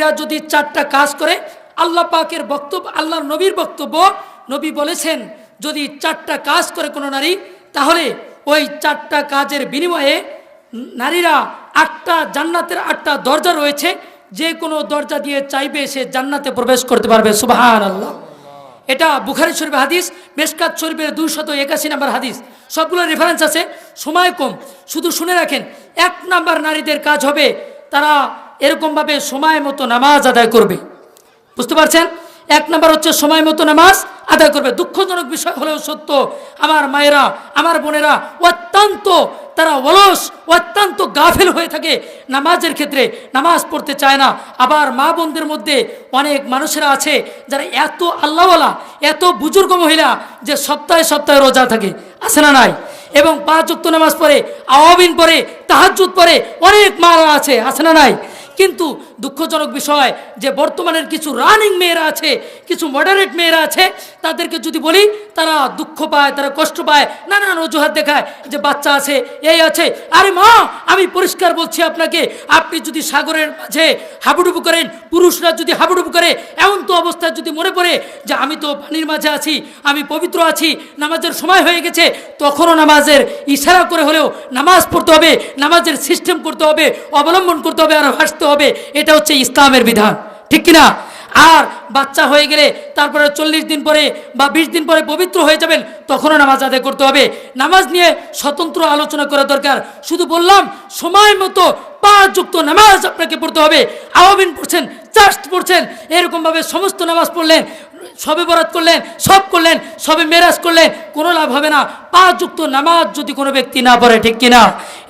এরা যদি চারটা কাজ করে, আল্লাহ পাকের বক্তব্য, আল্লাহর নবীর বক্তব্য, নবী বলেছেন, যদি চারটা কাজ করে কোনো নারী, তাহলে ওই চারটা কাজের বিনিময়ে নারীরা আটটা, জান্নাতের আটটা দরজা রয়েছে, যে কোনো দরজা দিয়ে চাইবে সে জান্নাতে প্রবেশ করতে পারবে। সুবাহান আল্লাহ এটা বুখারি শরীফ হাদিস মেসকাত শরীফের দুইশত একাশি নাম্বার হাদিস। সবগুলো রেফারেন্স আছে, সময় কম। শুধু শুনে রাখেন, এক নাম্বার নারীদের কাজ হবে, তারা এরকমভাবে সময় মতো নামাজ আদায় করবে। বুঝতে পারছেন? এক নম্বর হচ্ছে সময় মতো নামাজ আদায় করবে। দুঃখজনক বিষয় হলেও সত্য, আমার মায়েরা, আমার বোনেরা অত্যন্ত, তারা অলস, অত্যন্ত গাফেল হয়ে থাকে। নামাজের ক্ষেত্রে নামাজ পড়তে চায় না। আবার মা বোনদের মধ্যে অনেক মানুষেরা আছে যারা এত আল্লাহওয়ালা, এত বুজুর্গ মহিলা যে সপ্তাহে সপ্তাহে রোজা থাকে। আছে না নাই? এবং পাঁচ যুক্ত নামাজ পড়ে, আওয়াবিন পড়ে তাহাজুদ পড়ে, অনেক মারা আছে। আছে না নাই? কিন্তু দুঃখজনক বিষয় যে বর্তমানের কিছু রানিং মেয়েরা আছে, কিছু মডারেট মেয়েরা আছে, তাদেরকে যদি বলি, তারা দুঃখ পায়, তারা কষ্ট পায় নানান অজুহাত দেখায় যে বাচ্চা আছে, এই আছে। আরে মা, আমি পরিষ্কার বলছি আপনাকে, আপনি যদি সাগরের মাঝে হাবুডুবু করেন, পুরুষরা যদি হাবুডুবু করে, এমন তো অবস্থায় যদি মনে পড়ে যে আমি তো পানির মাঝে আছি, আমি পবিত্র আছি, নামাজের সময় হয়ে গেছে, তখনও নামাজের ইশারা করে হলেও নামাজ পড়তে হবে, নামাজের সিস্টেম করতে হবে, অবলম্বন করতে হবে, আর হাসতে হবে, এটা হচ্ছে ইসলামের বিধান। ঠিক কিনা? আর বাচ্চা হয়ে গেলে তারপরে চল্লিশ দিন পরে বা বিশ দিন পরে পবিত্র হয়ে যাবেন, তখনও নামাজ আদায় করতে হবে। নামাজ নিয়ে স্বতন্ত্র আলোচনা করা দরকার। শুধু বললাম, সময় মতো পাঁচযুক্ত নামাজ আপনাকে পড়তে হবে। আওয়ামিন পড়ছেন, চার্চ পড়ছেন, এরকমভাবে সমস্ত নামাজ পড়লেন। সবে বরাত করলেন, সব করলেন, সবে মেরাজ করলেন, কোনো লাভ হবে না। পা যুক্ত নামাজ যদি কোনো ব্যক্তি না পড়ে, ঠিক কিনা?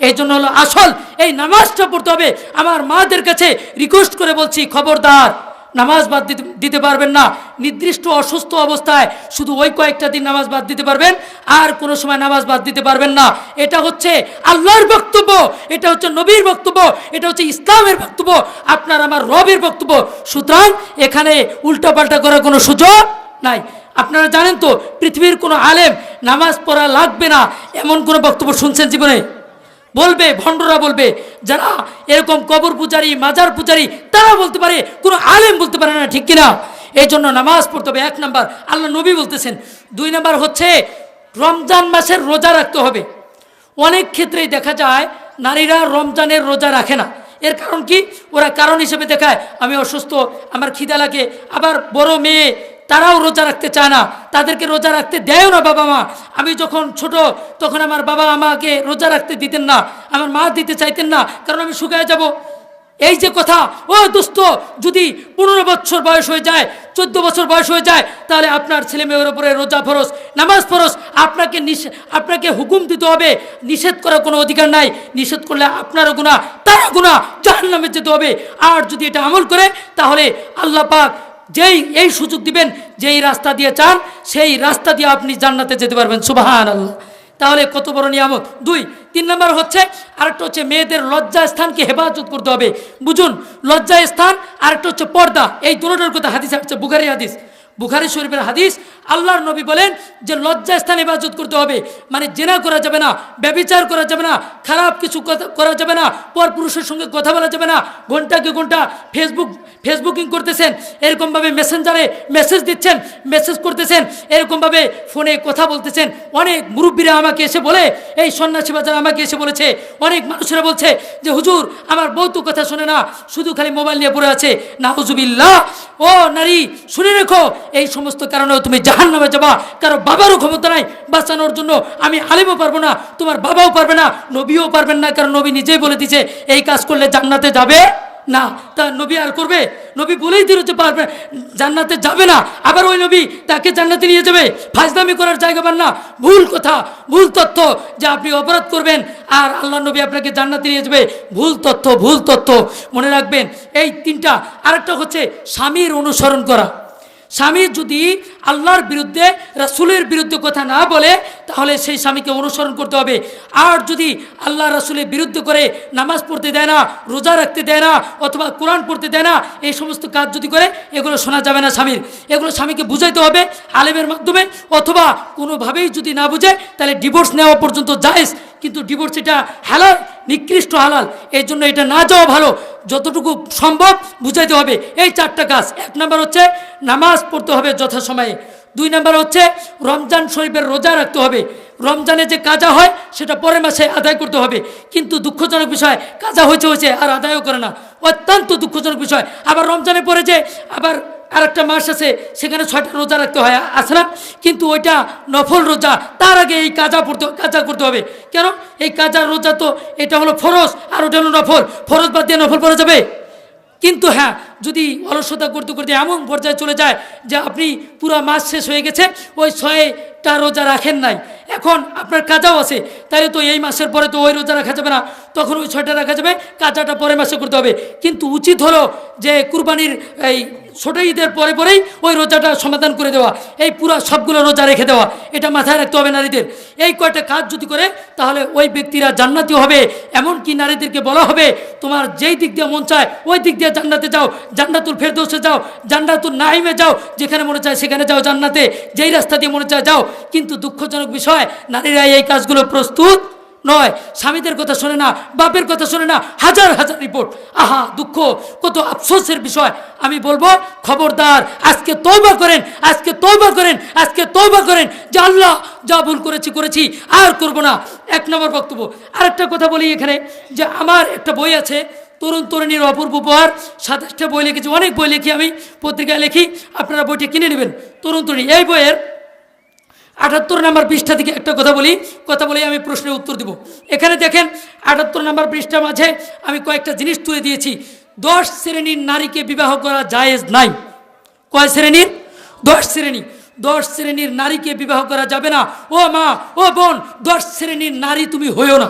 এই জন্য হলো আসল, এই নামাজটা পড়তে হবে। আমার মাদের কাছে রিকোয়েস্ট করে বলছি, খবরদার নামাজ বাদ দিতে পারবেন না। নির্দিষ্ট অসুস্থ অবস্থায় শুধু ওই কয়েকটা দিন নামাজ বাদ দিতে পারবেন, আর কোনো সময় নামাজ বাদ দিতে পারবেন না। এটা হচ্ছে আল্লাহর বক্তব্য, এটা হচ্ছে নবীর বক্তব্য, এটা হচ্ছে ইসলামের বক্তব্য, আপনার আমার রবের বক্তব্য। সুতরাং এখানে উল্টাপাল্টা করার কোনো সুযোগ নাই। আপনারা জানেন তো, পৃথিবীর কোনো আলেম নামাজ পড়া লাগবে না, এমন কোনো বক্তব্য শুনছেন জীবনে? বলবে, ভণ্ডরা বলবে, যারা এরকম কবর পূজারি, মাজার পূজারি তারা বলতে পারে, কোনো আলেম বলতে পারে না, ঠিক কিনা? এই জন্য নামাজ পড়তে হবে, এক নাম্বার। আল্লাহ নবী বলতেছেন, দুই নাম্বার হচ্ছে, রমজান মাসের রোজা রাখতে হবে। অনেক ক্ষেত্রেই দেখা যায়, নারীরা রমজানের রোজা রাখে না। এর কারণ কি? ওরা কারণ হিসেবে দেখায়, আমি অসুস্থ, আমার খিদা লাগে, আবার বড় মেয়ে তারাও রোজা রাখতে চায় না, তাদেরকে রোজা রাখতে দেয়ও না বাবা মা। আমি যখন ছোট, তখন আমার বাবা আমাকে রোজা রাখতে দিতেন না, আমার মা দিতে চাইতেন না, কারণ আমি শুকায় যাব। এই যে কথা, ও দোস্ত যদি পনেরো বছর বয়স হয়ে যায়, চোদ্দ বছর বয়স হয়ে যায়, তাহলে আপনার ছেলে মেয়ের উপরে রোজা ফরস নামাজ ফরস আপনাকে আপনাকে হুকুম দিতে হবে, নিষেধ করার কোনো অধিকার নাই, নিষেধ করলে আপনারও গুণা তারা গুণা জাহান নামে যেতে হবে। আর যদি এটা আমল করে, তাহলে আল্লাহ পাক যেই এই সুযোগ দিবেন, যেই রাস্তা দিয়ে চান, সেই রাস্তা দিয়ে আপনি জান্নাতে যেতে পারবেন। সুবাহান আল্লাহ তাহলে কত বড় নিয়ামত? দুই, তিন নম্বর হচ্ছে, আরেকটা হচ্ছে মেয়েদের লজ্জা স্থানকে হেফাজত করতে হবে। বুঝুন, লজ্জা স্থান, আরেকটা হচ্ছে পর্দা। এই দুটোর কথা হাদিস আসছে বুখারি হাদিস। বুখারি শরীফের হাদিস, আল্লাহর নবী বলেন যে লজ্জা স্থান হেফাজত করতে হবে। মানে জেনা করা যাবে না, ব্যবিচার করা যাবে না, খারাপ কিছু করা যাবে না, পর পুরুষের সঙ্গে কথা বলা যাবে না, ঘন্টাকে ঘণ্টা ফেসবুক ফেসবুকিং করতেছেন, এরকমভাবে মেসেঞ্জারে মেসেজ দিচ্ছেন মেসেজ করতেছেন, এরকমভাবে ফোনে কথা বলতেছেন। অনেক মুরব্বীরা আমাকে এসে বলে, এই সন্ন্যাসী বাজার আমাকে এসে বলেছে, অনেক মানুষেরা বলছে যে, হুজুর, আমার বউ তো কথা শোনে না, শুধু খালি মোবাইল নিয়ে পড়ে আছে। না হুজুবিল্লাহ ও নারী, শুনে রেখো, এই সমস্ত কারণেও তুমি জাহান নামে যাবা। কারও বাবারও ক্ষমতা নাই, বাঁচানোর জন্য আমি আলিমও পারব না, তোমার বাবাও পারবে না, নবীও পারবেন না, কারণ নবী নিজেই বলে দিছে এই কাজ করলে জান্নাতে যাবে। না, তা নবী আর করবে? নবী বলেই যে পারবে, জান্নাতে যাবে না। আবার ওই নবী তাকে জান্নাতে নিয়ে যাবে? ফাজদামি করার জায়গা পান না। ভুল কথা, ভুল তথ্য যে আপনি অপরাধ করবেন, আর আল্লাহ নবী আপনাকে জান্নাতে নিয়ে যাবে। ভুল তথ্য ভুল তথ্য মনে রাখবেন। এই তিনটা, আরেকটা হচ্ছে স্বামীর অনুসরণ করা। স্বামী যদি আল্লাহর বিরুদ্ধে, রাসুলের বিরুদ্ধে কথা না বলে, তাহলে সেই স্বামীকে অনুসরণ করতে হবে। আর যদি আল্লাহ রাসুলের বিরুদ্ধে করে, নামাজ পড়তে দেয় না, রোজা রাখতে দেয় না, অথবা কোরআন পড়তে দেয় না, এই সমস্ত কাজ যদি করে, এগুলো শোনা যাবে না স্বামীর। এগুলো স্বামীকে বুঝাইতে হবে আলেমের মাধ্যমে, অথবা কোনোভাবেই যদি না বুঝে, তাহলে ডিভোর্স নেওয়া পর্যন্ত জায়েজ। কিন্তু ডিভোর্স এটা হালাল নিকৃষ্ট হালাল। এই জন্য এটা না যাওয়া ভালো। যতটুকু সম্ভব বুঝাইতে হবে। এই চারটা কাজ। এক নম্বর হচ্ছে নামাজ পড়তে হবে যথাসময়ে। দুই নম্বর হচ্ছে রমজান শরীফের রোজা রাখতে হবে। রমজানে যে কাজা হয়, সেটা পরের মাসে আদায় করতে হবে। কিন্তু দুঃখজনক বিষয়, কাজা হয়েছে হয়েছে, আর আদায়ও করে না। অত্যন্ত দুঃখজনক বিষয়। আবার রমজানে পরে যে, আবার আর একটা মাস আছে, সেখানে ছয়টা রোজা রাখতে হয়, আছে না? কিন্তু ওইটা নফল রোজা, তার আগে এই কাজা পড়তে, কাজা করতে হবে। কেন? এই কাজা রোজা তো এটা হলো ফরজ, আর ওটা হলো নফল। ফরজ বাদ দিয়ে নফল পড়া যাবে। কিন্তু হ্যাঁ যদি অলসতা করতে করতে এমন পর্যায়ে চলে যায় যে আপনি পুরো মাস শেষ হয়ে গেছে, ওই ছয়টা রোজা রাখেন নাই। এখন আপনার কাজাও আছে তাই তো এই মাসের পরে তো ওই রোজা রাখা যাবে না। তখন ওই ছয়টা রাখা যাবে, কাজাটা পরের মাসে করতে হবে। কিন্তু উচিত হলো যে কুরবানির এই ছোট ঈদের পরে পরেই ওই রোজাটা সমাধান করে দেওয়া, এই পুরো সবগুলো রোজা রেখে দেওয়া, এটা মাথায় রাখতে হবে নারীদের। এই কয়টা কাজ যদি করে, তাহলে ওই ব্যক্তিরা জান্নাতি হবে। এমনকি নারীদেরকে বলা হবে, তোমার যেই দিক দিয়ে মন চায়, ওই দিক দিয়ে জান্নাতে যাও। জান্নাতুল ফেরদৌসে যাও, জান্নাতুল নাইমে যাও, যেখানে মনে চায় সেখানে যাও জান্নাতে, যেই রাস্তা দিয়ে মনে চায় যাও। কিন্তু দুঃখজনক বিষয়, নারীরা এই কাজগুলো প্রস্তুত নয়। স্বামীদের কথা শোনে না, বাপের কথা শোনে না, হাজার হাজার রিপোর্ট। আহা, দুঃখ, কত আফসোসের বিষয়। আমি বলব, খবরদার, আজকে তৌবা করেন, আজকে তৌবা করেন, আজকে তৌবা করেন, যে আল্লাহ যা ভুল করেছি করেছি, আর করব না। এক নম্বর বক্তব্য। আরেকটা কথা বলি এখানে, যে আমার একটা বই আছে তরুণ তরুণীর অপূর্ব উপহার। সাতাশটা বই লিখেছি, অনেক বই লিখি আমি, পত্রিকায় লিখি, আপনারা বইটি কিনে নেবেন। তরুণ তরুণী, এই বইয়ের আটাত্তর নম্বর পৃষ্ঠা থেকে একটা কথা বলি, কথা বলেই আমি প্রশ্নের উত্তর দিব। এখানে দেখেন, আটাত্তর নম্বর পৃষ্ঠা মাঝে আমি কয়েকটা জিনিস তুলে দিয়েছি। দশ শ্রেণির নারীকে বিবাহ করা জায়েজ নাই। কয় শ্রেণির? দশ শ্রেণি। দশ শ্রেণির নারীকে বিবাহ করা যাবে না। ও মা, ও বোন, দশ শ্রেণির নারী তুমি হইও না।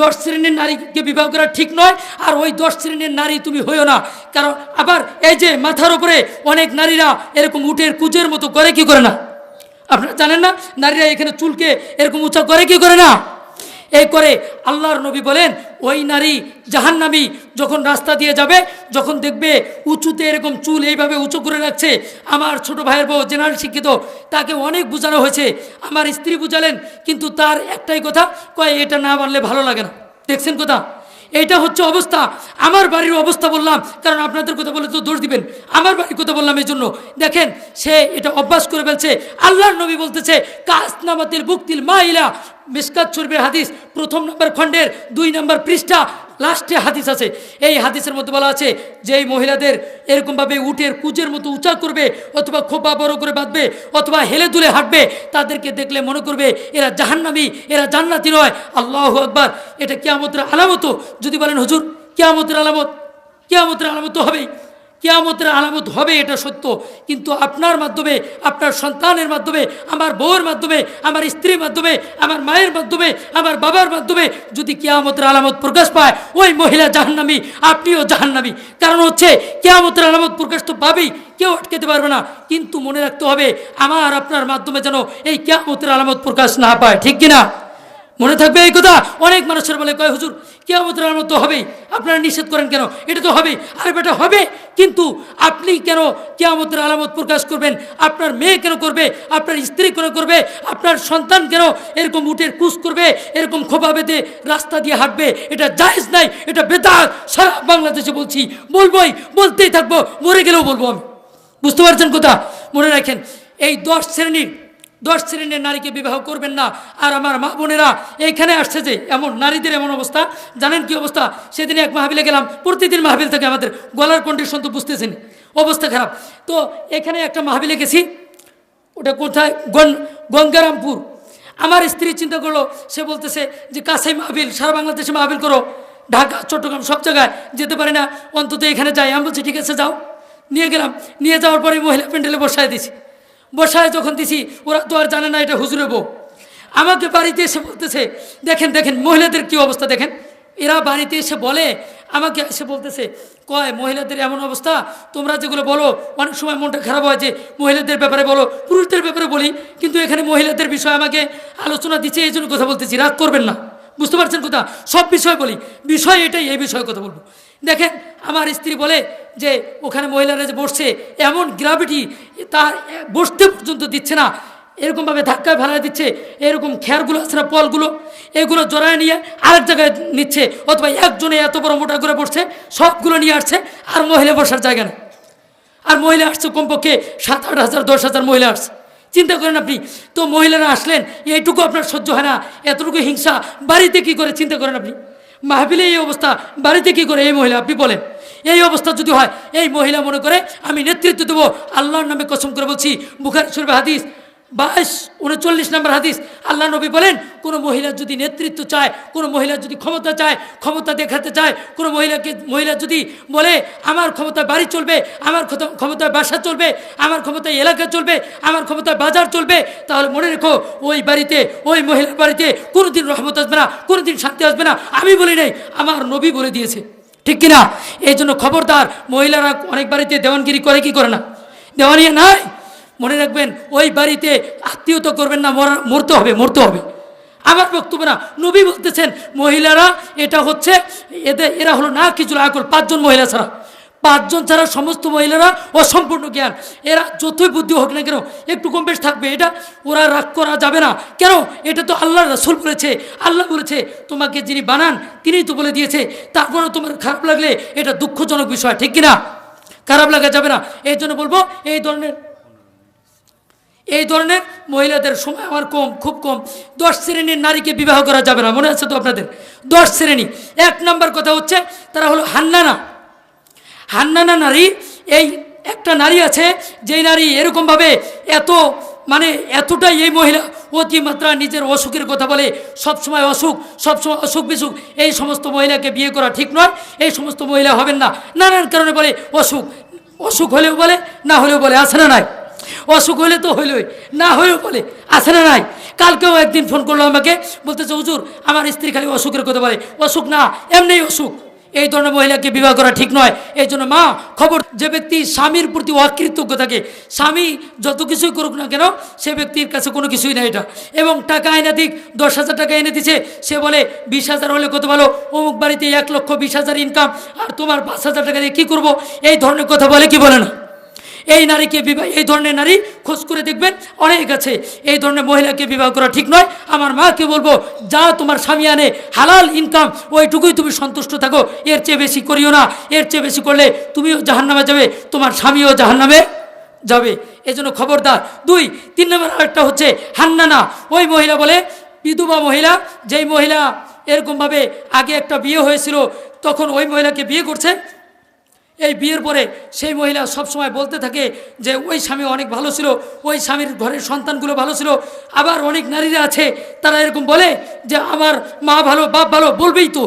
দশ শ্রেণির নারীকে বিবাহ করা ঠিক নয়, আর ওই দশ শ্রেণির নারী তুমি হইও না। কারণ আবার এই যে মাথার উপরে অনেক নারীরা এরকম উটের কুচের মতো করে কি করে না? আপনারা জানেন না? নারীরা এখানে চুলকে এরকম উঁচা করে কি করে না? এই করে আল্লাহর নবী বলেন, ওই নারী জাহান্নামি যখন রাস্তা দিয়ে যাবে, যখন দেখবে উঁচুতে এরকম চুল এইভাবে উঁচু করে রাখছে, আমার ছোট ভাইয়ের বউ জেনারেল শিক্ষিত, তাকে অনেক বোঝানো হয়েছে। আমার স্ত্রী বুঝালেন, কিন্তু তার একটাই কথা, কয়, এটা না মানলে ভালো লাগে না। দেখছেন কথা? এইটা হচ্ছে অবস্থা। আমার বাড়ির অবস্থা বললাম, কারণ আপনাদের কথা বলে তো দোষ দিবেন। আমার বাড়ির কথা বললাম এই জন্য। দেখেন, সে এটা অভ্যাস করে ফেলছে। আল্লাহর নবী বলতেছে, কাসনামাতিল বুক্তিল মাইলা। মিসকাত শরীফের হাদিস, প্রথম নম্বর খণ্ডের দুই নম্বর পৃষ্ঠা লাস্টে হাদিস আছে। এই হাদিসের মধ্যে বলা আছে যে এই মহিলাদের এরকমভাবে উটের কুজের মতো উঁচা করবে, অথবা খোপা বড় করে বাঁধবে, অথবা হেলে দুলে হাঁটবে, তাদেরকে দেখলে মনে করবে এরা জাহান্নামি, এরা জান্নাতি নয়। আল্লাহ আকবার। এটা কেয়ামতের আলামত যদি বলেন, হুজুর, কেয়ামতের আলামত কেয়ামতের আলামত হবেই। কেয়ামতের আলামত হবে, এটা সত্য। কিন্তু আপনার মাধ্যমে, আপনার সন্তানের মাধ্যমে, আমার বউয়ের মাধ্যমে, আমার স্ত্রীর মাধ্যমে, আমার মায়ের মাধ্যমে, আমার বাবার মাধ্যমে যদি কেয়ামতের আলামত প্রকাশ পায়, ওই মহিলা জাহান্নামী, আপনিও জাহান্নামী। কারণ হচ্ছে, কেয়ামতের আলামত প্রকাশ তো পাবেই, কেউ আটকেতে পারবে না। কিন্তু মনে রাখতে হবে, আমার আপনার মাধ্যমে যেন এই কেয়ামতের আলামত প্রকাশ না পায়, ঠিক কিনা? মনে থাকবে এই কথা? অনেক মানুষের বলে, কয় হুজুর, কেয়ামতের আলামত তো হবেই। আপনারা নিষেধ করেন কেন? এটা তো হবেই। আরে বেটা, হবে। কিন্তু আপনি কেন কেয়ামতের আলামত প্রকাশ করবেন? আপনার মেয়ে কেন করবে? আপনার স্ত্রী কেন করবে? আপনার সন্তান কেন এরকম উটের কুচ করবে? এরকম খোপা বেঁধে রাস্তা দিয়ে হাঁটবে? এটা জায়েজ নাই, এটা বেদাত। সারা বাংলাদেশে বলছি, বলবোই, বলতেই থাকব, মরে গেলেও বলব আমি। বুঝতে পারছেন কথা? মনে রাখেন, এই দশ শ্রেণির দশ শ্রেণির নারীকে বিবাহ করবেন না। আর আমার মা বোনেরা, এইখানে আসছে যে এমন নারীদের এমন অবস্থা। জানেন কি অবস্থা? সেদিন এক মাহবিলে গেলাম, প্রতিদিন মাহবিল থেকে আমাদের গলার কন্ডিশন তো বুঝতেছেন। অবস্থা খারাপ। তো এখানে একটা মাহবিলে গেছি, ওটা কোথায়? গন গঙ্গারামপুর। আমার স্ত্রী চিন্তা করল, সে বলতেছে যে, কাছেই মাহবিল সারা বাংলাদেশে মাহবিল করো। ঢাকা, চট্টগ্রাম, সব জায়গায়। যেতে পারে না, অন্তত এখানে যাই। আমি বলছি, ঠিক আছে, যাও। নিয়ে গেলাম। নিয়ে যাওয়ার পরে মহিলা প্যান্ডেলে বসায় দিছি বসায় যখন দিছি, ওরা তো আর জানে না এটা হুজুরে বউ। আমাকে বাড়িতে এসে বলতেছে, দেখেন দেখেন, মহিলাদের কি অবস্থা দেখেন? এরা বাড়িতে এসে বলে, আমাকে এসে বলতেছে, কয়, মহিলাদের এমন অবস্থা? তোমরা যেগুলো বলো, অনেক সময় মনটা খারাপ হয় যে, মহিলাদের ব্যাপারে বলো, পুরুষদের ব্যাপারে বলি, কিন্তু এখানে মহিলাদের বিষয়ে আমাকে আলোচনা দিচ্ছে এই জন্য কথা বলতেছি, রাগ করবেন না। বুঝতে পারছেন কথা? সব বিষয় বলি। বিষয় এটাই, এই বিষয়ে কথা বলব। দেখেন, আমার স্ত্রী বলে যে, ওখানে মহিলারা যে বসছে, এমন গ্রাভিটি তার বসতে পর্যন্ত দিচ্ছে না। এরকমভাবে ধাক্কায় ফেলা দিচ্ছে, এরকম খেয়ারগুলো আছে না, পলগুলো, এগুলো জড়ায় নিয়ে আরেক জায়গায় নিচ্ছে, অথবা একজনে এত বড় মোটা করে বসছে, সবগুলো নিয়ে আসছে, আর মহিলা বসার জায়গা না আর মহিলা আসছে কমপক্ষে সাত আট হাজার, দশ হাজার মহিলা আসছে। চিন্তা করেন আপনি, তো মহিলারা আসলেন, এইটুকু আপনার সহ্য হয় না, এতটুকু হিংসা, বাড়িতে কি করে চিন্তা করেন আপনি? মাহবিলে এই অবস্থা, বাড়িতে কি করে এই মহিলা? আপনি বলেন। এই অবস্থা যদি হয়, এই মহিলা মনে করে, আমি নেতৃত্ব দেবো, আল্লাহর নামে কসম করে বলছি, বুখার শরীফ হাদিস বাইশ উনচল্লিশ নম্বর হাদিস। আল্লাহ নবী বলেন, কোনো মহিলা যদি নেতৃত্ব চায়, কোনো মহিলা যদি ক্ষমতা চায়, ক্ষমতা দেখাতে চায়, কোনো মহিলাকে, মহিলা যদি বলে, আমার ক্ষমতায় বাড়ি চলবে, আমার ক্ষমতায় বাসা চলবে, আমার ক্ষমতায় এলাকা চলবে, আমার ক্ষমতায় বাজার চলবে, তাহলে মনে রেখো, ওই বাড়িতে, ওই মহিলার বাড়িতে কোনোদিন রহমত আসবে না, কোনোদিন শান্তি আসবে না। আমি বলি নাই, আমার নবী বলে দিয়েছে। ঠিক কিনা? এই জন্য খবরদার মহিলারা অনেক বাড়িতে দেওয়ানগিরি করে কি করে না? দেওয়ানিয়া নাই? মনে রাখবেন, ওই বাড়িতে আত্মীয়তা করবেন না, মরা, মরতে হবে মরতে হবে। আমার বক্তব্য না, নবী বলতেছেন, মহিলারা, এটা হচ্ছে, এদের, এরা হলো না কিছু আকল, পাঁচজন মহিলা ছাড়া। পাঁচজন ছাড়া সমস্ত মহিলারা অসম্পূর্ণ জ্ঞান। এরা যতই বুদ্ধি হোক না কেন, একটু কম বেশ থাকবে। এটা ওরা রাগ করা যাবে না। কেন? এটা তো আল্লাহ রসুল বলেছে। আল্লাহ বলেছে, তোমাকে যিনি বানান, তিনিই তো বলে দিয়েছে। তারপরে তোমার খারাপ লাগলে এটা দুঃখজনক বিষয়, ঠিক কিনা? খারাপ লাগা যাবে না। এই জন্য বলব, এই ধরনের এই ধরনের মহিলাদের সময় আমার কম, খুব কম। দশ শ্রেণির নারীকে বিবাহ করা যাবে না, মনে আছে তো আপনাদের? দশ শ্রেণি। এক নাম্বার কথা হচ্ছে, তারা হলো হান্নানা। হান্নানা নারী, এই একটা নারী আছে, যেই নারী এরকমভাবে এত মানে এতটাই এই মহিলা অতিমাত্রা নিজের অসুখের কথা বলে, সবসময় অসুখ সবসময় অসুখ বিসুখ, এই সমস্ত মহিলাকে বিয়ে করা ঠিক নয়, এই সমস্ত মহিলা হবেন না। নানান কারণে বলে অসুখ অসুখ হলেও বলে, না হলেও বলে, আছে না নাই? অসুখ হলে তো হইলই, না হলেও বলে, আছে না নাই? কালকেও একদিন ফোন করল আমাকে, বলতেছে, হুজুর, আমার স্ত্রী খালি অসুখের কথা বলে, অসুখ না, এমনি অসুখ। এই ধরনের মহিলাকে বিবাহ করা ঠিক নয়। এই জন্য মা, খবর, যে ব্যক্তি স্বামীর প্রতি অকৃতজ্ঞ থাকে, স্বামী যত কিছুই করুক না কেন, সে ব্যক্তির কাছে কোনো কিছুই না এটা। এবং টাকা এনে দিক, দশ হাজার টাকা এনে দিছে, সে বলে, বিশ হাজার হলে কত ভালো? অমুক বাড়িতে এক লক্ষ বিশ হাজার ইনকাম আর তোমার পাঁচ হাজার টাকা দিয়ে কী করব? এই ধরনের কথা বলে কি বলে না? এই নারীকে বিবাহ, এই ধরনের নারী খোঁজ করে দেখবেন অনেক আছে। এই ধরনের মহিলাকে বিবাহ করা ঠিক নয়। আমার মাকে বলব, যা তোমার স্বামী আনে, হালাল ইনকাম ওইটুকুই তুমি সন্তুষ্ট থাকো। এর চেয়ে বেশি করিও না। এর চেয়ে বেশি করলে তুমিও জাহান্নামে যাবে, তোমার স্বামীও জাহান্নামে যাবে। এজন্য খবরদার। দুই, তিন নম্বর আরেকটা হচ্ছে হান্নানা। ওই মহিলা বলে, বিধবা মহিলা, যেই মহিলা এরকমভাবে আগে একটা বিয়ে হয়েছিল, তখন ওই মহিলাকে বিয়ে করছে এই বিয়ের পরে সেই মহিলা সব সময় বলতে থাকে যে, ওই স্বামী অনেক ভালো ছিল, ওই স্বামীর ঘরের সন্তানগুলো ভালো ছিল, আবার অনেক নারীরা আছে, তারা এরকম বলে যে, আমার মা ভালো, বাপ ভালো, বলবেই তো,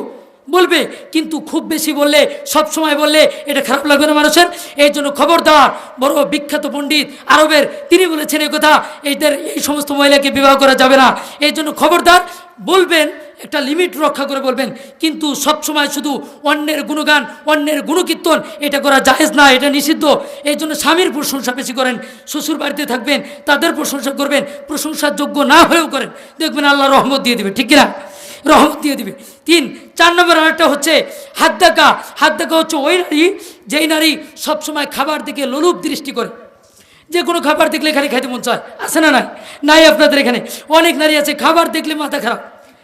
বলবে। কিন্তু খুব বেশি বললে সব সময় বললে এটা খারাপ লাগবে না মানুষের। এই জন্য খবরদার, বড় বিখ্যাত পণ্ডিত আরবের, তিনি বলেছেন এই কথা, এইদের, এই সমস্ত মহিলাকে বিবাহ করা যাবে না। এই জন্য খবরদার, বলবেন একটা লিমিট রক্ষা করে বলবেন, কিন্তু সব সময় শুধু অন্যের গুণগান, অন্যের গুণকীর্তন, এটা করা জায়েজ না, এটা নিষিদ্ধ। এই জন্য স্বামীর প্রশংসা বেশি করেন, শ্বশুর বাড়িতে থাকবেন, তাদের প্রশংসা করবেন প্রশংসার যোগ্য না হয়েও করেন। দেখবেন আল্লাহ রহমত দিয়ে দেবে, ঠিক কিনা? রহমত দিয়ে দিবে। তিন, চার নম্বর আরেকটা হচ্ছে হাত দেখা হাত দেখা হচ্ছে ওই নারী, যেই নারী সবসময় খাবার দিকে লোলুপ দৃষ্টি করে। যে কোনো খাবার দেখলে এখানে খাইতে মন চায়, আছে না নাই? নাই আপনাদের এখানে। অনেক নারী আছে, খাবার দেখলে মাথা খারাপ।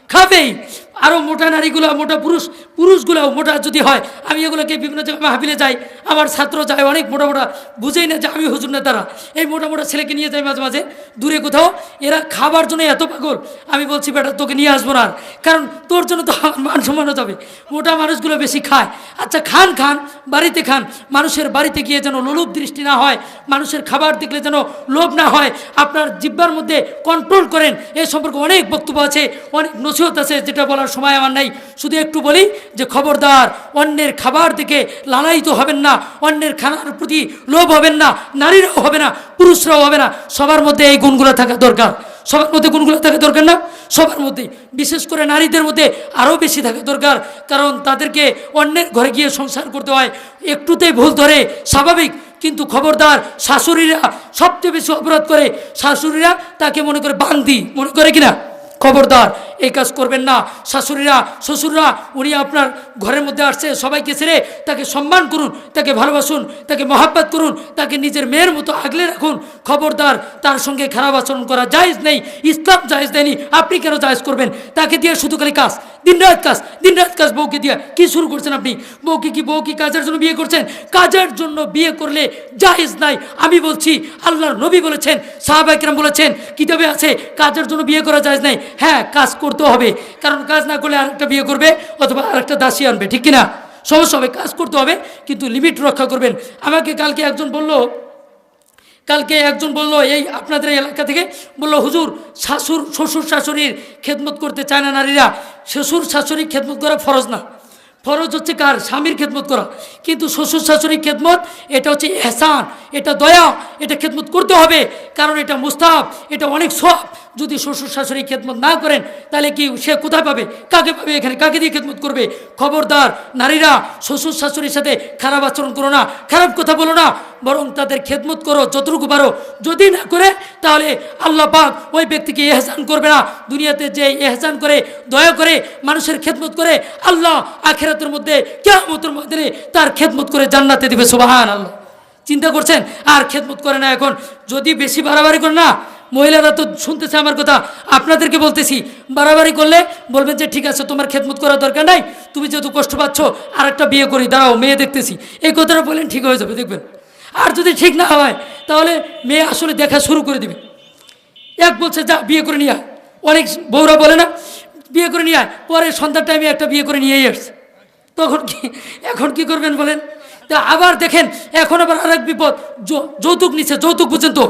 খাবেই আরও মোটা নারীগুলো, মোটা পুরুষ পুরুষগুলো মোটা যদি হয়, আমি এগুলোকে বিভিন্ন জায়গায় মাহবিলে যাই, আমার ছাত্র যায় অনেক মোটা মোটা, বুঝেই না যে আমি হুজুর না তারা এই মোটা মোটা ছেলেকে নিয়ে যাই মাঝে মাঝে, দূরে কোথাও, এরা খাবার জন্য এত পাগল। আমি বলছি, বেটা, তোকে নিয়ে আসব না কারণ তোর জন্য তো মান সম্মানও যাবে। মোটা মানুষগুলো বেশি খায়। আচ্ছা খান খান, বাড়িতে খান। মানুষের বাড়িতে গিয়ে যেন লোলুপ দৃষ্টি না হয়, মানুষের খাবার দেখলে যেন লোভ না হয়, আপনার জিব্বার মধ্যে কন্ট্রোল করেন। এ সম্পর্কে অনেক বক্তব্য আছে, অনেক নসিহত আছে, যেটা বলার সময় আমার নাই। শুধু একটু বলি যে খবরদার, অন্যের খাবার থেকে লালায়িত হবেন না, অন্যের খানার প্রতি লোভ হবেন না, নারীরাও হবে না, পুরুষরাও হবে না। সবার মধ্যে এই গুণগুলো থাকা দরকার। সবার মধ্যে গুণগুলো থাকা দরকার না, সবার মধ্যে, বিশেষ করে নারীদের মধ্যে আরও বেশি থাকা দরকার। কারণ তাদেরকে অন্যের ঘরে গিয়ে সংসার করতে হয়, একটুতেই ভুল ধরে, স্বাভাবিক। কিন্তু খবরদার শাশুড়িরা সবচেয়ে বেশি অপরাধ করে। শাশুড়িরা তাকে মনে করে বান্দি, মনে করে কিনা খবরদার, এই কাজ করবেন না। শাশুড়িরা, শ্বশুররা, উনি আপনার ঘরের মধ্যে আসছে, সবাইকে ছেড়ে তাকে সম্মান করুন, তাকে ভালোবাসুন, তাকে মহাব্বত করুন, তাকে নিজের মেয়ের মতো আগলে রাখুন। খবরদার, তার সঙ্গে খারাপ আচরণ করা জায়েজ নেই, ইসলাম জায়েজ দেয়নি আপনি কেন জায়েজ করবেন? তাকে দিয়ে শুধু খালি কাজ, দিনরাত কাজ দিনরাত কাজ বউকে দিয়ে। কি শুরু করছেন আপনি? বউকে কি বউ কি কাজের জন্য বিয়ে করছেন? কাজের জন্য বিয়ে করলে জায়েজ নাই। আমি বলছি, আল্লাহর নবী বলেছেন সাহাবাইকরাম বলেছেন, কিতাবে আছে, কাজের জন্য বিয়ে করা জায়েজ নাই। হ্যাঁ কাজ করতে হবে। কারণ কাজ না করলে আরেকটা বিয়ে করবে অথবা আরেকটা দাসী আনবে, ঠিক কিনা? সমস্যা হবে, কাজ করতে হবে, কিন্তু লিমিট রক্ষা করবেন। আমাকে কালকে একজন বলল, কালকে একজন বলল, এই আপনাদের এলাকা থেকে, বলল, হুজুর, শাশুর, শ্বশুর শাশুড়ির খেদমত করতে চায় না নারীরা। শ্বশুর শাশুড়ি খেদমত করা ফরজ না। ফরজ হচ্ছে কার? স্বামীর খেদমত করা। কিন্তু শ্বশুর শাশুড়ির খেদমত, এটা হচ্ছে এহসান, এটা দয়া, এটা খেদমত করতে হবে। কারণ এটা মুস্তাব এটা অনেক সব যদি শ্বশুর শাশুড়ি খেদমত না করেন, তাহলে কি সে কোথায় পাবে? কাকে পাবে এখানে? কাকে দিয়ে খেদমত করবে? খবরদার, নারীরা শ্বশুর শাশুড়ির সাথে খারাপ আচরণ করো না, খারাপ কথা বলো না, বরং তাদের খেদমত করো, যতটুকু পারো। যদি না করে, তাহলে আল্লাহ পাক ওই ব্যক্তিকে এহসান করবে না। দুনিয়াতে যে এহসান করে, দয়া করে মানুষের খেদমত করে, আল্লাহ আখেরাতের মধ্যে কেমতের মধ্যে তার খেদমত করে জান্নাতে দিবে। সুবাহান আল্লাহ চিন্তা করছেন, আর খেদমত করে না এখন। যদি বেশি বাড়াবাড়ি করে না, মহিলারা তো শুনতেছে আমার কথা, আপনাদেরকে বলতেছি, বাড়াবাড়ি করলে বলবেন যে, ঠিক আছে, তোমার খেদমত করার দরকার নাই, তুমি যেহেতু কষ্ট পাচ্ছ আর একটা বিয়ে করি, দাঁড়াও, মেয়ে দেখতেছি। এই কথাটা বললেন, ঠিক হয়ে যাবে, দেখবেন। আর যদি ঠিক না হয়, তাহলে মেয়ে আসলে দেখা শুরু করে দিবে। এক বলছে, যা, বিয়ে করে নিয়ে আয়। অনেক বউরা বলে না, বিয়ে করে নিয়ে আয়। পরে সন্ধ্যার টাইমে একটা বিয়ে করে নিয়েই আসছে। তখন কি, এখন কি করবেন বলেন? তা আবার দেখেন, এখন আবার আরেক বিপদ। যৌতুক নিচ্ছে যৌতুক বুঝেন তো?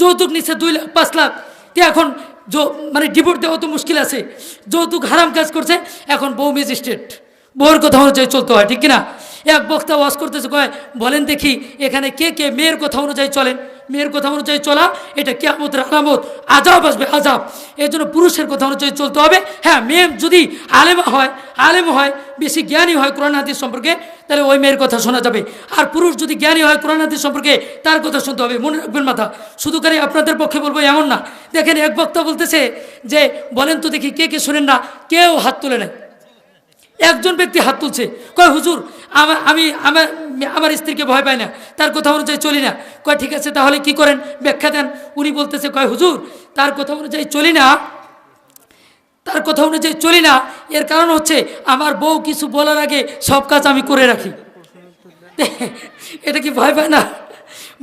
যৌতুক নিচ্ছে দুই লাখ, পাঁচ লাখ। তো এখন মানে ডিভোর্স দেওয়া তো মুশকিল আছে। যৌতুক হারাম কাজ করছে, এখন বউ ম্যাজিস্ট্রেট বউর কথা অনুযায়ী চলতে হয়, ঠিক কিনা? এক বক্তা ওয়াজ করতেছে, কয়, বলেন দেখি, এখানে কে কে মেয়ের কথা অনুযায়ী চলেন? মেয়ের কথা অনুযায়ী চলা, এটা কেয়ামতের আলামত। আজাব আসবে আজাব এই জন্য পুরুষের কথা অনুযায়ী চলতে হবে। হ্যাঁ মেয়ে যদি আলেমা হয়, আলেম হয়, বেশি জ্ঞানী হয় কোরআন হাদিস সম্পর্কে, তাহলে ওই মেয়ের কথা শোনা যাবে। আর পুরুষ যদি জ্ঞানী হয় কোরআন হাদিস সম্পর্কে, তার কথা শুনতে হবে। মনে রাখবেন মাথা, শুধু খালি আপনাদের পক্ষে বলব এমন না। দেখেন এক বক্তা বলতেছে যে, বলেন তো দেখি কে কে শোনেন না, কেউ হাত তুলে নেয় একজন ব্যক্তি হাত তুলছে। কয়, হুজুর আমার আমি আমার আমার স্ত্রীকে ভয় পাই না, তার কথা অনুযায়ী চলি না। কয়, ঠিক আছে, তাহলে কি করেন? ব্যাখ্যা দেন। উনি বলতেছে, কয়, হুজুর, তার কথা অনুযায়ী চলি না, তার কথা অনুযায়ী চলি না। এর কারণ হচ্ছে, আমার বউ কিছু বলার আগে সব কাজ আমি করে রাখি। এটা কি ভয় পায় না?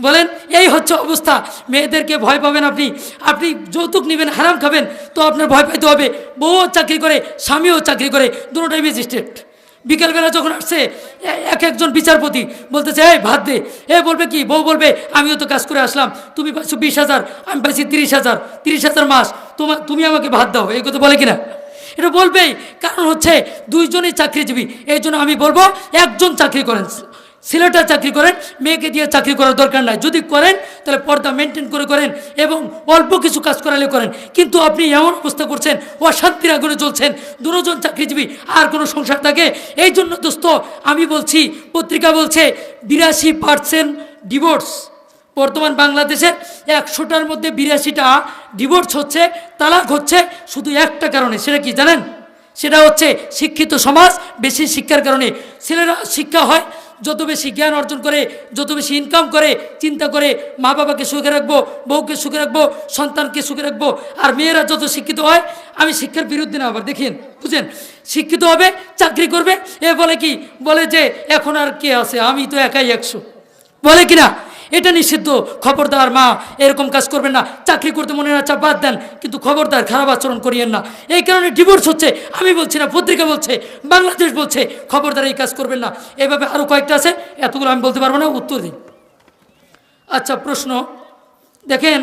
বলেন, এই হচ্ছে অবস্থা। মেয়েদেরকে ভয় পাবেন আপনি। আপনি যৌতুক নেবেন, হারাম খাবেন, তো আপনার ভয় পাইতে হবে। বউও চাকরি করে, স্বামীও চাকরি করে, দুটোটাই ম্যাজিস্ট্রেট। বিকেলবেলা যখন আসছে এক একজন বিচারপতি বলতেছে, এই, ভাত দে। এ বলবে কি? বউ বলবে, আমিও তো কাজ করে আসলাম। তুমি পাইছো বিশ হাজার, আমি পাইছি তিরিশ হাজার। তিরিশ হাজার মাস। তোমার তুমি আমাকে ভাত দাও। এই কথা বলে কিনা? এটা বলবেই। কারণ হচ্ছে, দুইজনই চাকরিজীবী। এই জন্য আমি বলব, একজন চাকরি করেন। ছেলেটা চাকরি করেন, মেয়েকে দিয়ে চাকরি করার দরকার নাই। যদি করেন, তাহলে পর্দা মেনটেন করে করেন এবং অল্প কিছু কাজ করালে করেন। কিন্তু আপনি এমন অবস্থা করছেন, অশান্তির আগুনে চলছেন দুজন চাকরিজীবী আর কোনো সংসার থাকে। এই জন্য দোস্ত, আমি বলছি, পত্রিকা বলছে বিরাশি পার্সেন্ট ডিভোর্স বর্তমান বাংলাদেশের একশোটার মধ্যে বিরাশিটা ডিভোর্স হচ্ছে, তালাক হচ্ছে শুধু একটা কারণে। সেটা কি জানেন? সেটা হচ্ছে শিক্ষিত সমাজ, বেশি শিক্ষার কারণে। ছেলেরা শিক্ষা হয় যত বেশি জ্ঞান অর্জন করে, যত বেশি ইনকাম করে, চিন্তা করে মা বাবাকে সুখে রাখব, বউকে সুখে রাখব, সন্তানকে সুখে রাখব, আর মেয়েরা যত শিক্ষিত হয়, আমি শিক্ষার বিরুদ্ধে না আবার, দেখেন, বুঝেন? শিক্ষিত হবে, চাকরি করবে, এ বলে কি? বলে যে, এখন আর কে আছে? আমি তো একাই একশো। বলে কিনা? এটা নিষিদ্ধ। খবরদার মা, এরকম কাজ করবেন না। চাকরি করতে মনে আচ্ছা বাদ দেন। কিন্তু খবরদার, খারাপ আচরণ করিয়েন না। এই কারণে ডিভোর্স হচ্ছে। আমি বলছি না, পত্রিকা বলছে, বাংলাদেশ বলছে, খবরদার এই কাজ করবেন না। এভাবে আরও কয়েকটা আছে, এতগুলো আমি বলতে পারব না, উত্তর দিন। আচ্ছা প্রশ্ন। দেখেন